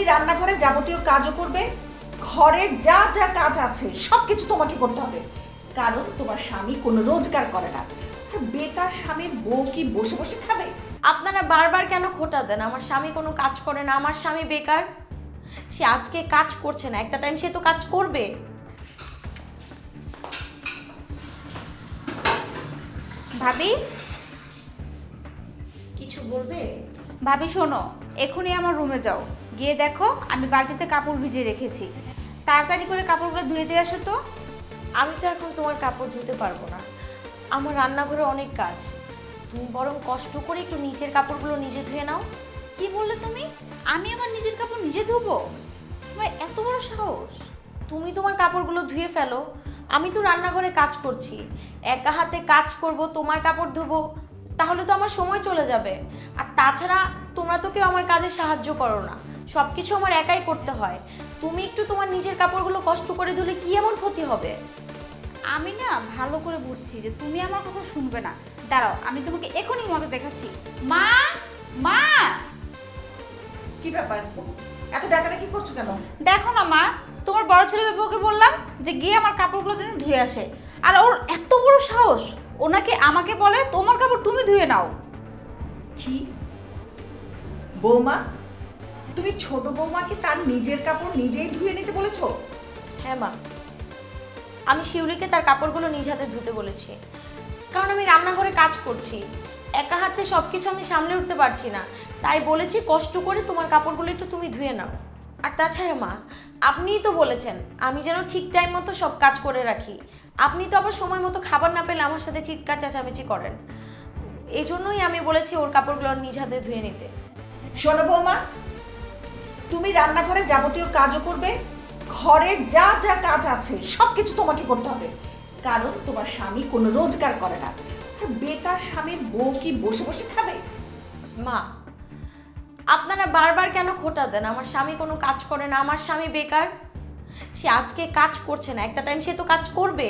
তুমি রান্নাঘরে যাবতীয় কাজও করবে ঘরের যা যা কাজ আছে সব কিছু তোমাকে করতে হবে। কারণ তোমার স্বামী কোনো রোজগার করে না। বেকার স্বামীর বউ কি বসে বসে খাবে? আপনারা বারবার কেন খোটা দেন? আমার স্বামী কোনো কাজ করে না আমার স্বামী বেকার। সে আজকে কাজ করছে না একটা টাইম সে তো কাজ করবে। ভাবি? কিছু বলবে? ভাবি শোনো এখনই আমার রুমে যাও। গিয়ে দেখো, আমি বালতিতে কাপড় ভিজিয়ে রেখেছি। তাড়াতাড়ি করে কাপড়গুলো ধুয়ে দিয়ে আসো তো। আমি তো এখন তোমার কাপড় ধুতে পারব না। আমার রান্নাঘরে অনেক কাজ। তুমি বরং কষ্ট করে একটু নিচের কাপড়গুলো নিজে ধুয়ে নাও। কি বললে তুমি? আমি আমার নিজের কাপড় নিজে ধুবো? তোমার এত বড় সাহস। তুমি তোমার কাপড়গুলো ধুয়ে ফেলো। আমি তো রান্নাঘরে কাজ করছি। একা হাতে কাজ করব, তোমার কাপড় ধুবো, তাহলে তো আমার সময় চলে যাবে। আর তাছাড়া তোমরা তো কেউ আমার কাজে সাহায্য করো না। সব কিছু আমার একাই করতে হয়। তুমি একটু তোমার নিজের কাপড়গুলো কষ্ট করে ধুলে কি এমন ক্ষতি হবে? আমি না ভালো করে বুঝছি যে তুমি আমার কথা শুনবে না। দাঁড়াও আমি তোমাকে এখনই মতো দেখাচ্ছি। মা! মা! কি ব্যাপার? এত ডাকাডাকি করছ কেন? দেখো না মা তোমার বড় ছেলের বউকে বললাম যে গিয়ে আমার কাপড়গুলো যেন ধুয়ে আসে। আর ওর এত বড় সাহস ওনাকে আমাকে বলে তোমার কাপড় তুমি ধুয়ে নাও। কি? বৌমা? তুমি ছোট বৌমাকে তার নিজের কাপড় নিজেই ধুয়ে নিতে বলেছ? হ্যাঁ মা। আমি শিউলিকে তার কাপড়গুলো নিজ হাতে ধুতে বলেছি। কারণ আমি রান্নাঘরে কাজ করছি। একা হাতে সব কিছু আমি সামলে উঠতে পারছি না। তাই বলেছি কষ্ট করে তোমার কাপড়গুলো একটু তুমি ধুয়ে নাও। আর তাছাড়া মা আপনিই তো বলেছেন আমি যেন ঠিক টাইম মতো সব কাজ করে রাখি। আপনি তো আবার সময় মতো খাবার না পেলে আমার সাথে চিৎকার চেঁচামেচি করেন। এই জন্যই আমি বলেছি ওর কাপড়গুলো নিজ হাতে ধুয়ে নিতে। শোনো বৌমা তুমি রান্নাঘরে যাবতীয় কাজও করবে, ঘরের যা যা কাজ আছে সব কিছু তোমাকে করতে হবে। কারণ তোমার স্বামী কোনো রোজগার করে না। বেকার স্বামীর বউ কি বসে বসে খাবে? মা, আপনারা বারবার কেন খোটা দেন? আমার স্বামী কোনো কাজ করে না, আমার স্বামী বেকার। সে আজকে কাজ করছে না, একটা টাইম সে তো কাজ করবে।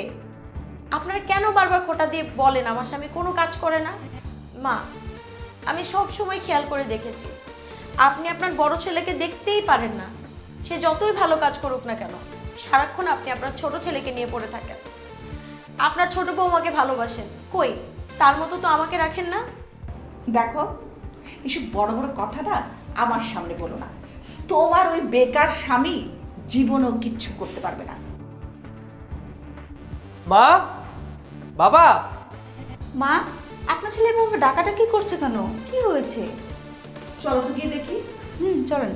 আপনারা কেন বারবার খোটা দিয়ে বলেন, আমার স্বামী কোনো কাজ করে না? মা, আমি সব সময় খেয়াল করে দেখেছি। আপনি আপনার বড় ছেলেকে দেখতেই পারেন না। সে যতই ভালো কাজ করুক না কেন সারাক্ষণ আপনি আপনার ছোট ছেলেকে নিয়ে পড়ে থাকেন। আপনার ছোট বৌমাকে ভালোবাসেন। কই? তার মতো তো আমাকে রাখেন না? দেখো এসব বড় বড় কথা না আমার সামনে বলো না। তোমার ওই বেকার স্বামী জীবনেও কিচ্ছু করতে পারবে না। মা? বাবা? মা আপনার ছেলে এভাবে ডাকাটা কি করছে কেন? কি হয়েছে? চলো তো গিয়ে দেখি। হুম চলেন।